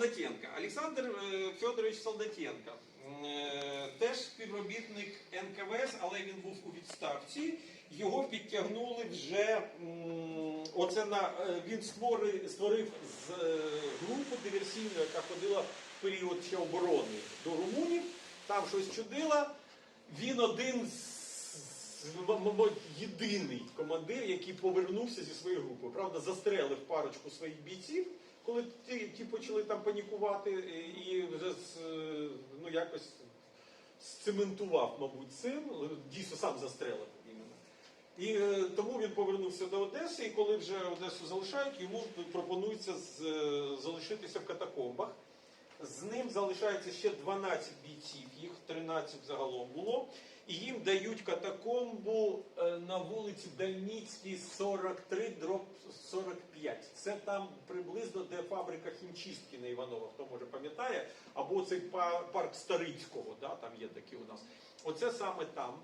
Солдатенко. Олександр е, Федорович Солдатенко. Е, Теж співробітник НКВС, але він був у відставці. Його підтягнули вже. Оце на е, він створив, створив з групу диверсійну, яка ходила в період ще оборони до румунів. Там щось чудила. Він один з- мабуть, єдиний командир, який повернувся зі своєї групи. Правда, застрелив парочку своїх бійців, коли ті, ті почали там панікувати, і і вже е, ну, якось сцементував, мабуть, цим. Дійсно сам застрелив. І е, тому він повернувся до Одеси, і коли вже Одесу залишають, йому пропонується з, е, залишитися в катакомбах. З ним залишається ще 12 бійців, їх 13 загалом було. Їм дають катакомбу е, на вулиці Дальніцькій 43 дроб 45. Це там приблизно де фабрика хімчистки на Іванова, хто може пам'ятає, або цей парк Старицького, да, там є такі у нас. Оце саме там.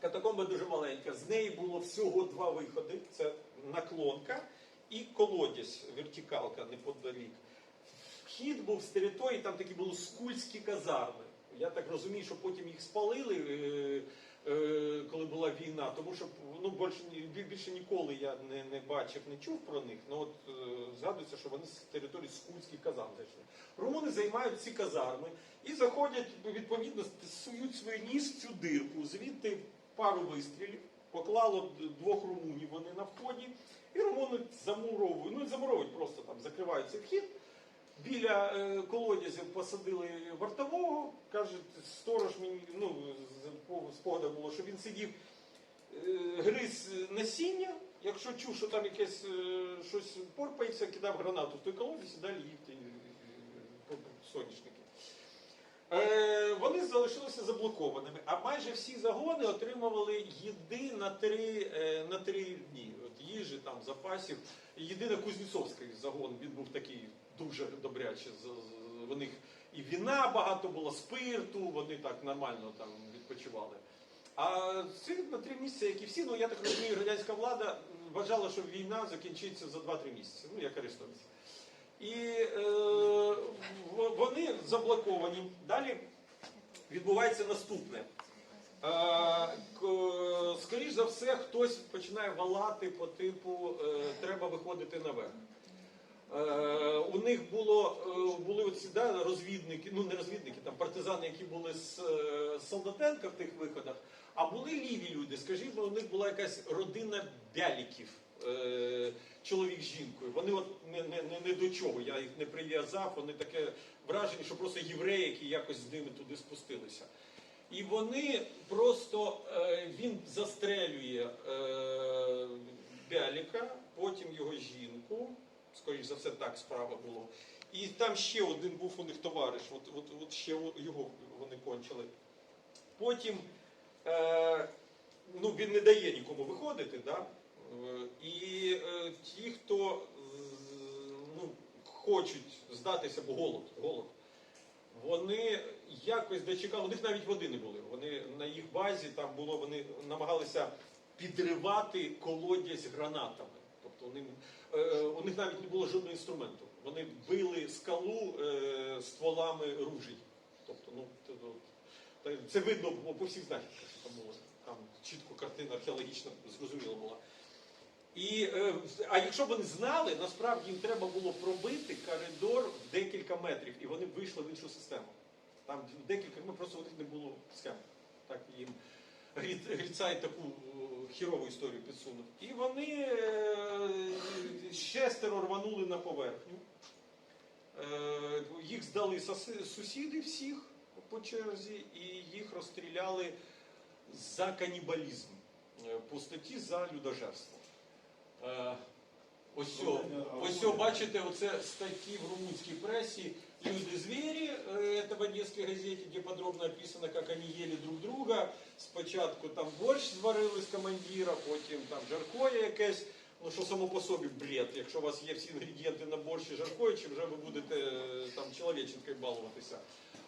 Катакомба дуже маленька. З неї було всього два виходи: це наклонка і колодязь, вертикалка неподалік. Вхід був з території, там такі були скульські казарми. Я так розумію, що потім їх спалили, е, е, коли була війна, тому що ну, більше, більше ніколи я не, не бачив, не чув про них. Ну от е, згадується, що вони з території скульських казарм зайшли. Румуни займають ці казарми і заходять, відповідно, сують свій ніс в цю дирку, звідти пару вистрілів, поклало двох румунів вони на вході, і румуни замуровують, ну замуровують просто там, закривають цей вхід. Біля е, колодязів посадили вартового, кажуть, сторож мені, ну, з- було, що він сидів, е, гриз насіння, якщо чув, що там якесь е, щось порпається, кидав гранату в той колодязь і далі їв соняшники. Е, вони залишилися заблокованими, а майже всі загони отримували їди на три, на три дні. Їжі, там, запасів. Єдине Кузнєцовський загон, він був такий дуже з- В них і віна багато було, спирту, вони так нормально там відпочивали. А ці на три місяці, як і всі, ну я так розумію, радянська влада вважала, що війна закінчиться за 2-3 місяці, ну як Арестовець. І е, вони заблоковані. Далі відбувається наступне. Е, к- скоріш за все, хтось починає валати по типу е, треба виходити наверх. Е, у них було, е, були оці да, розвідники, ну не розвідники, там партизани, які були з Солдатенка в тих виходах, а були ліві люди. Скажімо, у них була якась родина бяліків, чоловік з жінкою. Вони от не, не, не до чого, я їх не прив'язав, вони таке враження, що просто євреї, які якось з ними туди спустилися. І вони просто е, він застрелює е, Бяліка, потім його жінку. Скоріш за все, так справа було. І там ще один був у них товариш, от, от, от ще його вони кончили. Потім е, ну, він не дає нікому виходити, да? Е, і е, ті, хто ну, хочуть здатися, бо голод, голод, вони якось дочекали, у них навіть води не було. Вони на їх базі там було, вони намагалися підривати колодязь гранатами. Тобто вони, е, у них навіть не було жодного інструменту. Вони били скалу е, стволами ружей. Тобто, ну, це видно було по всіх знахідках, що там було. Там чітко картина археологічна зрозуміла була. І, е, а якщо б вони знали, насправді їм треба було пробити коридор в декілька метрів, і вони вийшли в іншу систему. Там декілька, ну просто у них не було схем. Так їм Грі- Грицай таку е, хірову історію підсунув. І вони е, шестеро рванули на поверхню. Їх здали сусіди всіх по черзі, і їх розстріляли за канібалізм по статті за людожерство. Е, Ось ось бачите, оце статті в румунській пресі «Люди-звери», е, в одесской газете, де подробно описано, як вони їли друг друга. Спочатку там борщ зварили з командира, потім там жаркоє якесь. Ну, що само по собі бред, якщо у вас є всі інгредієнти на борщ і жаркоє, чи вже ви будете е, там чоловіченкою балуватися.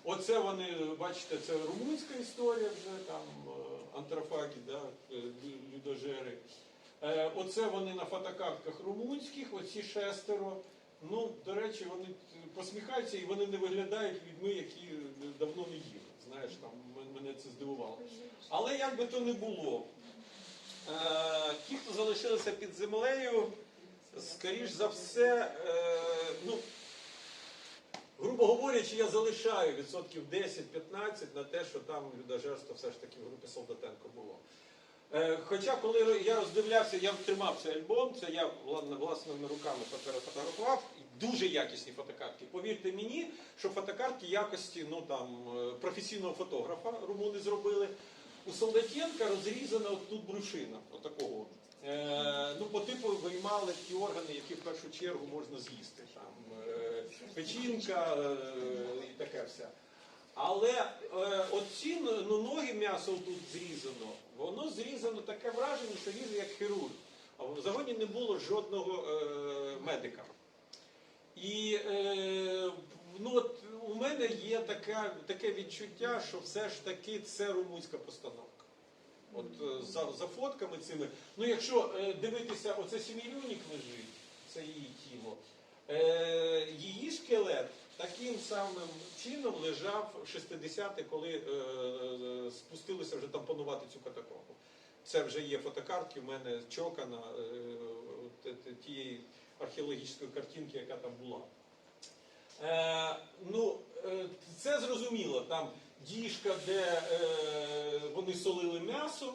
Оце вони, бачите, це румунська історія вже, там антрофаги, да, людожери. Е, Оце вони на фотокартках румунських, оці шестеро. Ну, до речі, вони посміхаються і вони не виглядають людьми, які давно не їли. Знаєш, там мене це здивувало. Але як би то не було, е, ті, хто залишилися під землею, скоріш за все, е, ну, грубо говорячи, я залишаю відсотків 10-15 на те, що там людожерство все ж таки в групі Солдатенко було. Е, Хоча, коли я роздивлявся, я тримав цей альбом, це я власними руками фотографував, дуже якісні фотокартки. Повірте мені, що фотокартки якості ну, там, е, професійного фотографа румуни зробили. У Солдатенка розрізана тут брушина, отакого. Е, ну, по типу виймали ті органи, які в першу чергу можна з'їсти. Там, е, печінка е, і таке все. Але е, оці ну, ноги м'ясо тут зрізано, воно зрізано таке враження, що ріже як хірург. А в загоні не було жодного е, медика. І е, ну, от у мене є така, таке відчуття, що все ж таки це румунська постановка. От е, за, за фотками цими. Ну, якщо е, дивитися, оце Сімілюнік лежить, це її тіло. Е, її шкелет таким самим чином лежав 60-ті, коли е, е, спустилися вже там панувати цю катакомбу. Це вже є фотокартки, в мене чокана е, е, тієї археологічної картинки, яка там була. Е, ну, е, це зрозуміло. Там діжка, де е, вони солили м'ясо.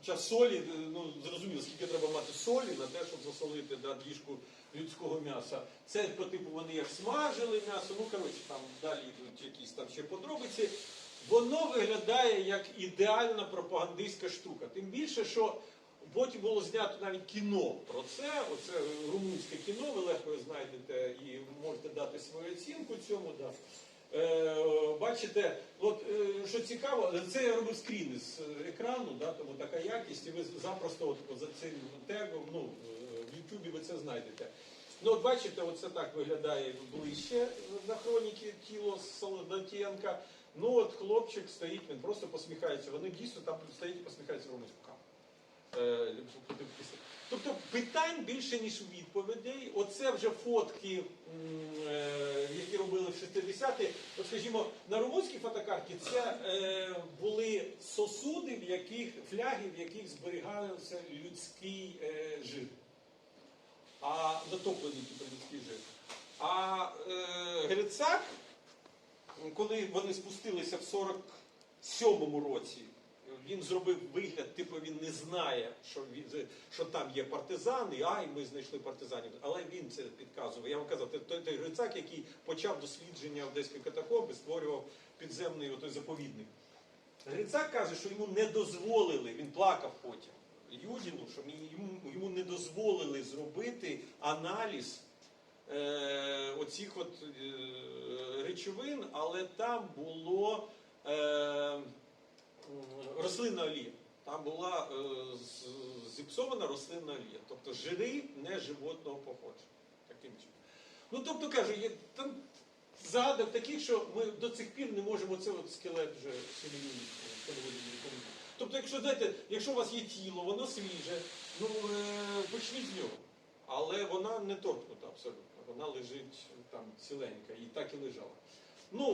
Хоча солі, е, ну зрозуміло, скільки треба мати солі на те, щоб засолити да, діжку людського м'яса. Це по типу вони як смажили м'ясо, ну коротше, там далі йдуть якісь там ще подробиці. Воно виглядає як ідеальна пропагандистська штука. Тим більше, що потім було знято навіть кіно про це. Оце румунське кіно, ви легко знайдете і можете дати свою оцінку цьому. Да. Е, бачите, от е, що цікаво, це я робив скріни з екрану, да, тому така якість, і ви запросто от, от за цим тегом, ну, е, в Ютубі ви це знайдете. Ну, от бачите, оце так виглядає ближче на хроніки тіло Солодатєнка. Ну от хлопчик стоїть, він просто посміхається. Вони дійсно там стоять і посміхаються ромську камеру. Е. Тобто питань більше, ніж відповідей. Оце вже фотки, м, е, які робили в 60-ті. От, скажімо, на румунській фотокарті це е, були сосуди, в яких фляги, в яких зберігався людський е, жир. А затоплений людський жир. А е, Грицак, коли вони спустилися в 47-му році, він зробив вигляд, типу він не знає, що, він, що там є партизани, ай, ми знайшли партизанів. Але він це підказував. Я вам казав, той, той Грицак, який почав дослідження одеської катакомби, створював підземний отой заповідник. Грицак каже, що йому не дозволили, він плакав потім. Юдіну, що йому, йому не дозволили зробити аналіз е, оцих от е, речовин, але там було е, рослинна олія. Там була е, зіпсована рослинна олія. Тобто жири не животного походження. Таким чином. Ну, тобто кажу, є там загадок таких, що ми до цих пір не можемо це от скелет вже сім'ї Тобто, якщо знаєте, якщо у вас є тіло, воно свіже, ну е, почніть з нього. Але вона не торкнута абсолютно. Вона лежить там ціленька і так і лежала. Ну,